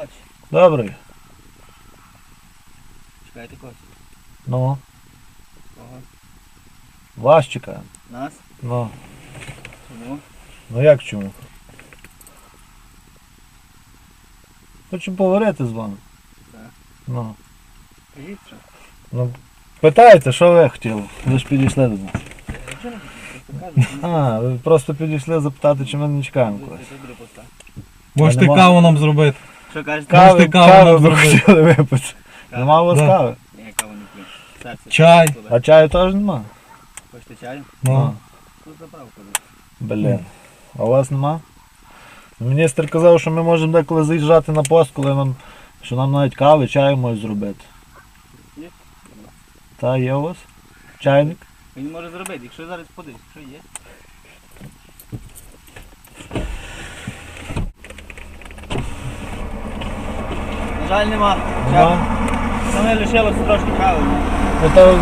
ночі. Добрий. Чекайте когось. Ну, Кого? вас чекаємо. Нас? Ну, Чому? ну як чому? Хочу поговорити з вами. Так. Ну, Кажіть що? ну, питайте, що ви хотіли? Ви ж підійшли до нас. А, ви просто підійшли запитати, чи ми не чекаємо когось. Можете каву нам зробити. Що кажете? Ка- Кави, Можете каву кави нам зробити? хотіли випити. Нема у вас Да. кави? Я каву не п'ю. Серце. Чай. А чаю теж нема? Хочете чаю? Ну. Тут заправку. Блін. А у вас нема? Міністр казав, що ми можемо деколи заїжджати на пост, коли нам, що нам навіть кави, чаю можуть зробити. Є? Та є у вас? Чайник? Він може зробити, якщо зараз подивись, що є. Жаль, нема. Нема? Саме лишилося трошки кави. ну. Ну то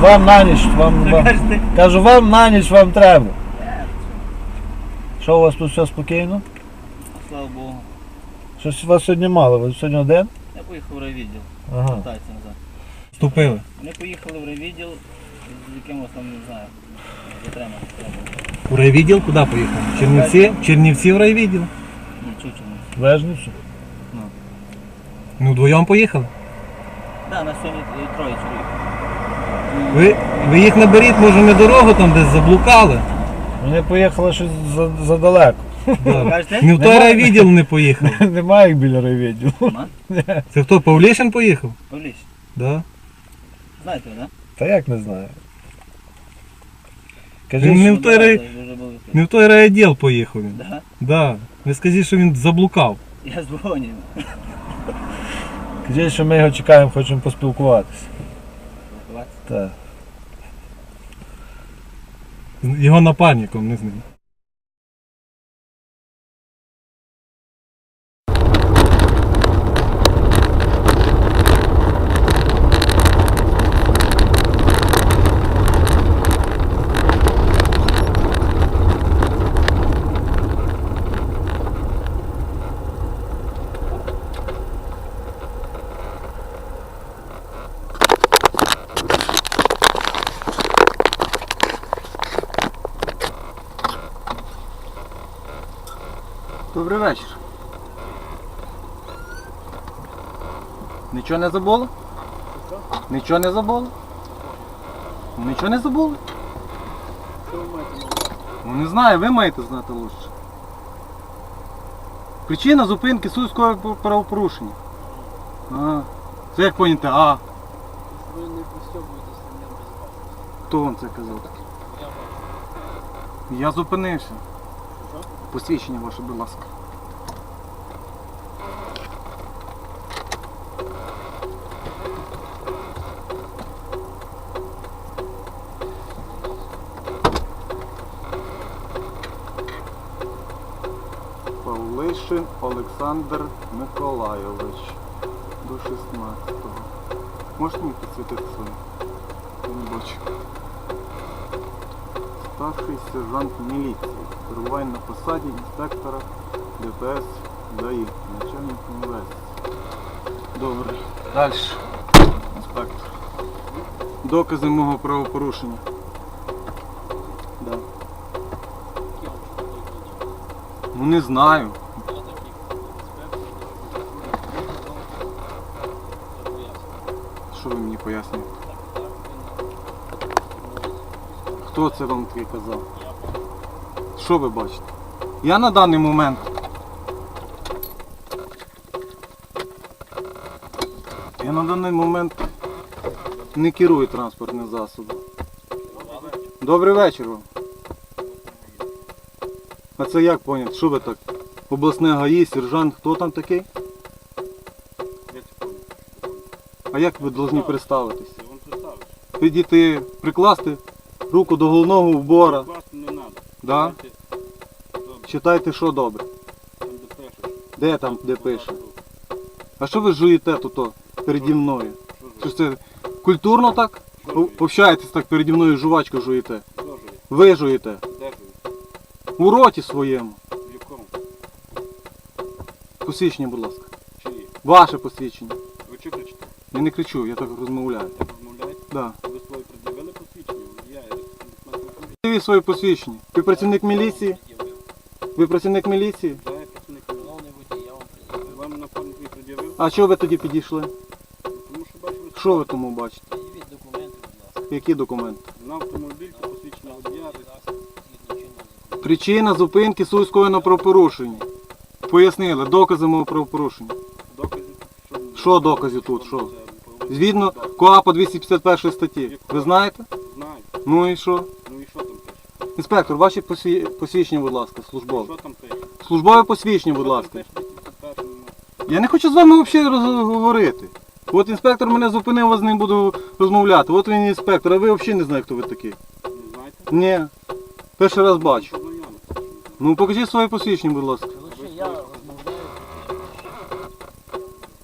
вам на ніч, вам, вам. кажете? Кажу, вам на ніч вам треба. Що у вас тут все спокійно? Слава Богу. Щось у вас сьогодні мало, ви сьогодні один? Я поїхав в райвідділ. Ага. Назад. Вступили. Вони поїхали в райвідділ, з якимось там, не знаю, затримати треба. У райвідділ куди поїхали? Чернівці? Чернівці в райвідділ. Ні, чуть чомусь. Вежницю? Ну вдвоєм поїхали. Так, нас сьогодні троє чоловік. Ви, ви їх наберіть, може не дорогу там десь заблукали. Вони поїхали щось за- задалеко. Да. Кажете? Не в той райвідділ не поїхали. Немає їх біля райвідділу. Нема? Це хто, Павлішин поїхав? Павліч, Да. знаєте, ви, так? Та як не знаю. Він не в той рай... Не в той райвідділ поїхав він. Да? Да. Ви скажіть, що він заблукав. Я дзвоню. Кажіть, що ми його чекаємо, хочемо поспілкуватися. Так. Його напарником, не з ним. Добрий вечір. Нічого не забули? Нічого не забули? Нічого не забули? Ну не знаю, ви маєте знати лучше. Причина зупинки суського правопорушення. А, це як поняти, а. Хто вам це казав? Я зупинився. Посвідчення ваше, будь ласка. Павлишин Олександр Миколайович. До 16-го. Можете мені підсвітити своє? Я не бачу. Старший сержант міліції. Перебуває на посаді інспектора ДПС ДАІ. Начальник МВС. Добре. Далі. Інспектор. Докази мого правопорушення. Да. Ну не знаю. Що ви мені пояснюєте? Хто це вам таке казав? Що ви бачите? Я на даний момент. Я на даний момент не керую транспортним засобом. Добрий вечір вам. А це як поняти? Що ви так? Обласне ГАІ, сержант, хто там такий? А як ви повинні представитись? Підійти, прикласти руку до головного не надо. Да? Читайте, що добре. Там де пишеш. Де там, де пише? А що ви жуєте тут о, переді мною? Що ж це культурно так? О- Общаєтесь так переді мною жувачку жуєте. Ви жуєте. Де ж ви? У роті своєму. В якому? Посвідчення, будь ласка. Чи Ваше посвідчення. Ви чи кричите? Я не кричу, я так розмовляю. Так розмовляєте? Да. Ви Ви своє посвідчення. Ви працівник міліції? Ви працівник міліції? Я працівник Шановний водій, я вам пред'явив. Вам на свій пред'явив? А чого ви тоді підійшли? Тому що бачили, Що ви тому бачите? Пред'явіть документи, будь ласка. Які документи? на автомобіль та посвідчення водія. Згідно чинного закону. Причина зупинки суського на правопорушення. Пояснили, докази мого правопорушення. Доказів, що... Що доказів тут, що? Згідно КОАПа 251 статті. Ви знаєте? Знаю. Ну і що? Ну і що там пише? Інспектор, ваші посві- посвідчення, будь ласка, службове. Що там пише? Службове посвідчення, будь ласка. пише в 251-му? Я не хочу з вами взагалі розговорити. От інспектор мене зупинив, я з ним буду розмовляти. От він інспектор, а ви взагалі не знаєте, хто ви такі. Не знаєте? Ні. Перший раз бачу. Ну покажіть своє посвідчення, будь ласка. Лише я розмовляю.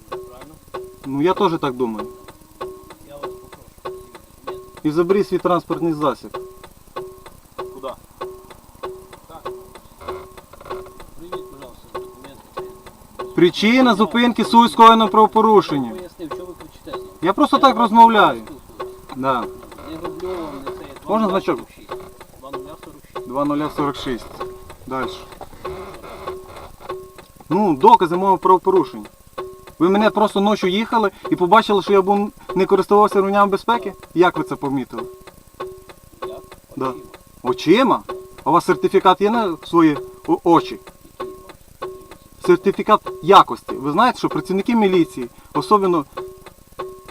Правильно? Ну я теж так думаю. Я вас попрошу. І заберіть свій транспортний засіб. Причина зупинки суйського на правопорушення. пояснив, що ви кричите. Я просто так розмовляю. Да. Не роблю вам не це. Можна значок? 2046. 2046. Далі. Ну, докази мого правопорушення. Ви мене просто ночі їхали і побачили, що я був не користувався ремнями безпеки? Як ви це помітили? Як? Да. Очима. Очима? А у вас сертифікат є на свої о- очі? Сертифікат якості. Ви знаєте, що працівники міліції, особливо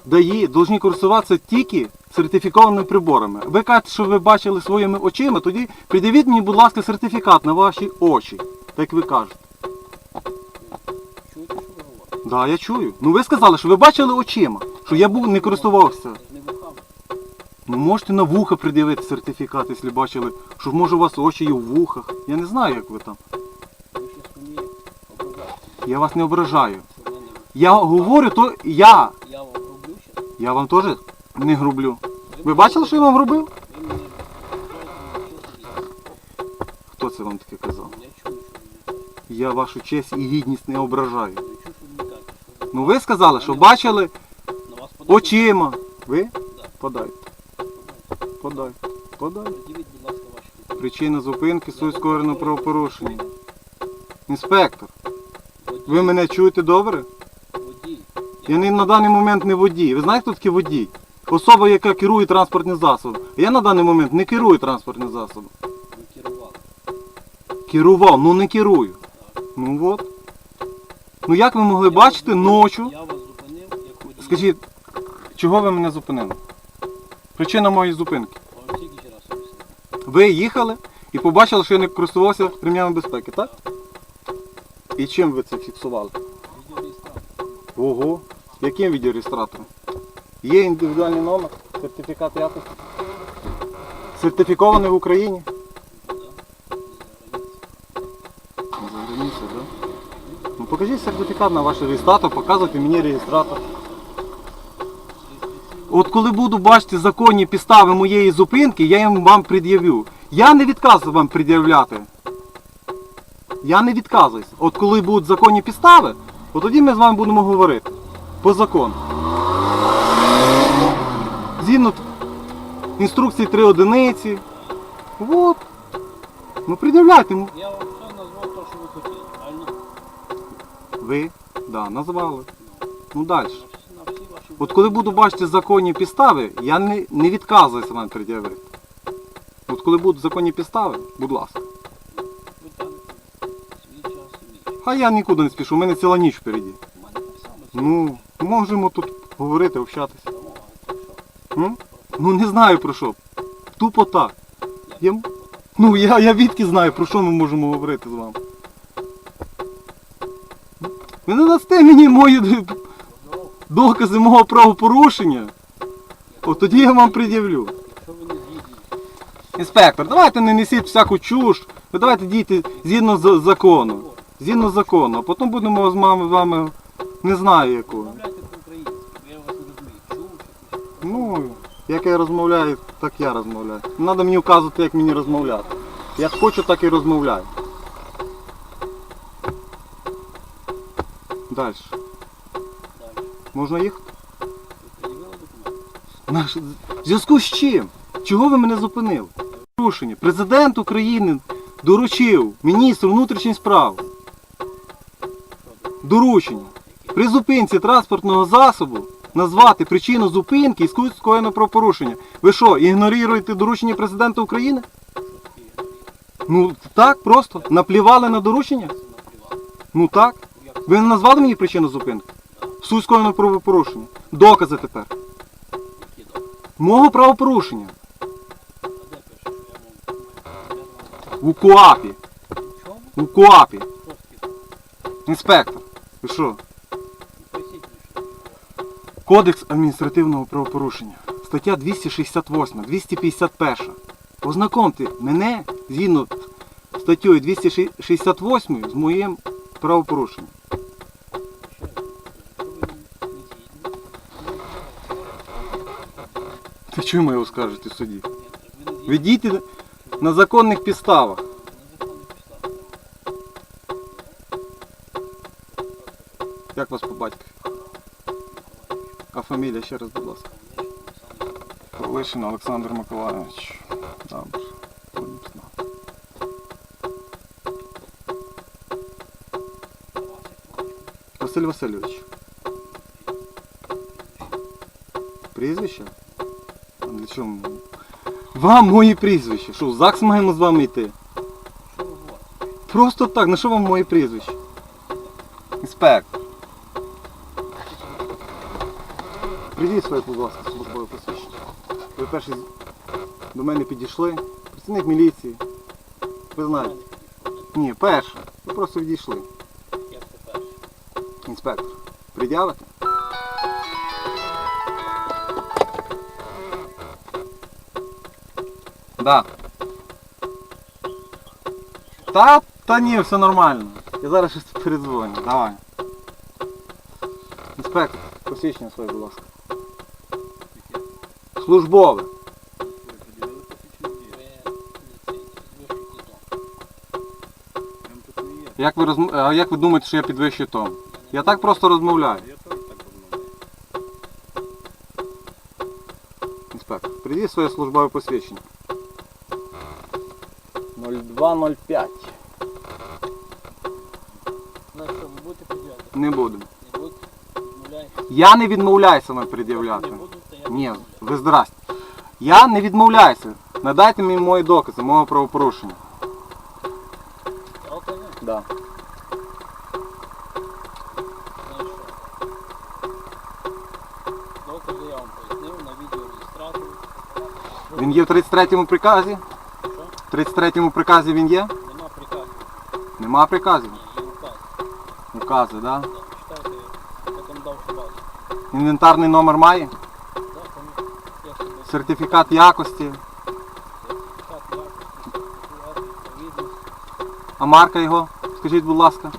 ДАІ, повинні користуватися тільки сертифікованими приборами. Ви кажете, що ви бачили своїми очима, тоді придивіть мені, будь ласка, сертифікат на ваші очі, так ви кажете. Чуєте, що ви говорите? Так, я чую. Ну ви сказали, що ви бачили очима, що я був не користувався. Ну можете на вуха придивити сертифікат, якщо бачили, що може у вас очі є в вухах. Я не знаю, як ви там. Я вас не ображаю. Я говорю, то я. я вам роблю ще. Я вам теж не грублю. Ви бачили, що я вам робив? Хто це вам таке казав? Я вашу честь і гідність не ображаю. Ну ви сказали, що бачили очима. Ви? Да. Подайте. Подайте. Подайте. Причина зупинки суйського правопорушення. Інспектор, ви мене чуєте добре? водій. Я не, на даний момент не водій. Ви знаєте, хто такий водій? Особа, яка керує транспортним засобом. Я на даний момент не керую транспортним засобом. Ви керували. Керував, ну не керую. Ну от. Ну як ви могли Я бачити вас зупинив- Я вас зупинив, як водій. Скажіть, чого ви мене зупинили? Причина моєї зупинки. Вам тільки ще раз об'яснив. Ви їхали і побачили, що я не користувався ремнями безпеки, так? І чим ви це фіксували? Ого. Яким відеореєстратором? Є індивідуальний номер, сертифікат якості. Сертифікований в Україні. За границею, так? Ну покажіть сертифікат на ваш реєстратор, показуйте мені реєстратор. От коли буду бачити законні підстави моєї зупинки, я їм вам пред'явлю. Я не відказую вам пред'являти. Я не відказуюсь. От коли будуть законні підстави, от тоді ми з вами будемо говорити. По закону. Згідно інструкції 3 одиниці. От. Ну пред'являйте. ну. Я вам все назвав те, що ви хотіли, правильно? Ви? Да, назвали. Ну далі. На всі ваші От коли буду бачити законні підстави, я не, не відказуюся вам пред'явити. От коли будуть законні підстави, будь ласка. А я нікуди не спішу, у мене ціла ніч впереді. Ну, можемо тут говорити, общатися. М? Ну не знаю про що. Тупо так. Я... Ну я, я відки знаю, про що ми можемо говорити з вами. Ви не дасте мені мої докази мого правопорушення. От тоді я вам пред'явлю. Інспектор, давайте не несіть всяку чуш. Ви давайте дійте згідно з закону. Згідно закону. А потім будемо з мами вами не знаю якого. Ну, як я розмовляю, так я розмовляю. Не треба мені вказувати, як мені розмовляти. Як хочу, так і розмовляю. Далі. Можна їхати? Наш... В зв'язку з чим? Чого ви мене зупинили? Порушення. Президент України доручив міністру внутрішніх справ. Доручення. При зупинці транспортного засобу назвати причину зупинки і скоєно правопорушення. Ви що, ігноруєте доручення президента України? Ну так, просто. Наплівали на доручення? Ну так. Ви не назвали мені причину зупинки? Суть скоєного правопорушення. Докази тепер. Мого правопорушення. У КУАПі. У КУАПі. Інспектор. Ви що? Кодекс адміністративного правопорушення. Стаття 268, 251. Ознакомте мене згідно з статтею 268 з моїм правопорушенням. Та чому його скажете в суді? Ви на законних підставах. Як вас по батькові? А фамілія ще раз, будь ласка. Лишин Олександр Миколайович. Добре. Будемо знати. Василь Васильович. Прізвище? А Для чого? Вам мої прізвища. Що, в ЗАГС маємо з вами йти? Просто так, на що вам моє прізвище? Інспектор. Привіт своє, будь ласка, службове посвідчення. Ви перші до мене підійшли. Працівник міліції. Ви знаєте. Ні, перше. Ви просто відійшли. Інспектор. Пред'явите? Да. Та, та ні, все нормально. Я зараз щось передзвоню. Давай. Інспектор, посвідчення своє, будь ласка. Службове. Як ви розм... а як ви думаєте, що я підвищую тон? Я так просто розмовляю. Інспектор, прийдіть своє службове посвідчення. 0205. Ну що, ви будете пред'являти? Не будемо. Не будете? Відмовляєте? Я не відмовляюся вам пред'являти. Не будете, я Ні, відмовляю. Ви здрасте. Я не відмовляюся. Надайте мені мої докази, мого правопорушення. Докази? Да. Що? Докази я вам пояснив на відеореєстраторі. Він є в 33-му приказі? Що? В 33-му приказі він є? Нема приказу. Нема приказів. Ні, є указ. Укази, да? Да, Читайте, я там дав базу. Інвентарний номер має? Да, там я собі Сертифікат якості. А марка його? Скажіть, будь ласка.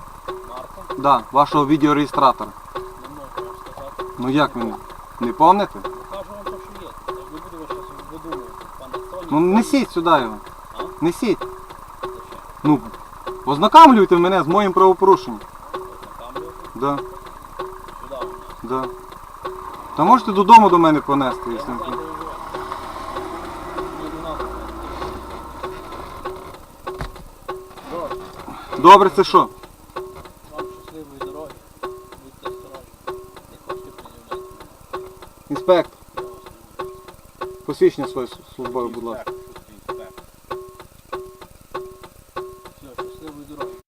марка. Да, вашого відеореєстратора. Не можу вам сказати. Ну як ви не? Помните? Покажу вам те, що є. Я ж не буду вас видумувати. Ну несіть сюди його. А? Несіть. Ну, ознакомлюйте мене з моїм правопорушенням. Ознакомлювати? Да, Сюди у нас. да. Та можете додому до мене понести, якщо не Добре, це що? Вам щасливої дороги. Будьте осторожні. Не хочете приземлятися. Інспектор, посвідчення своє службове, будь ласка.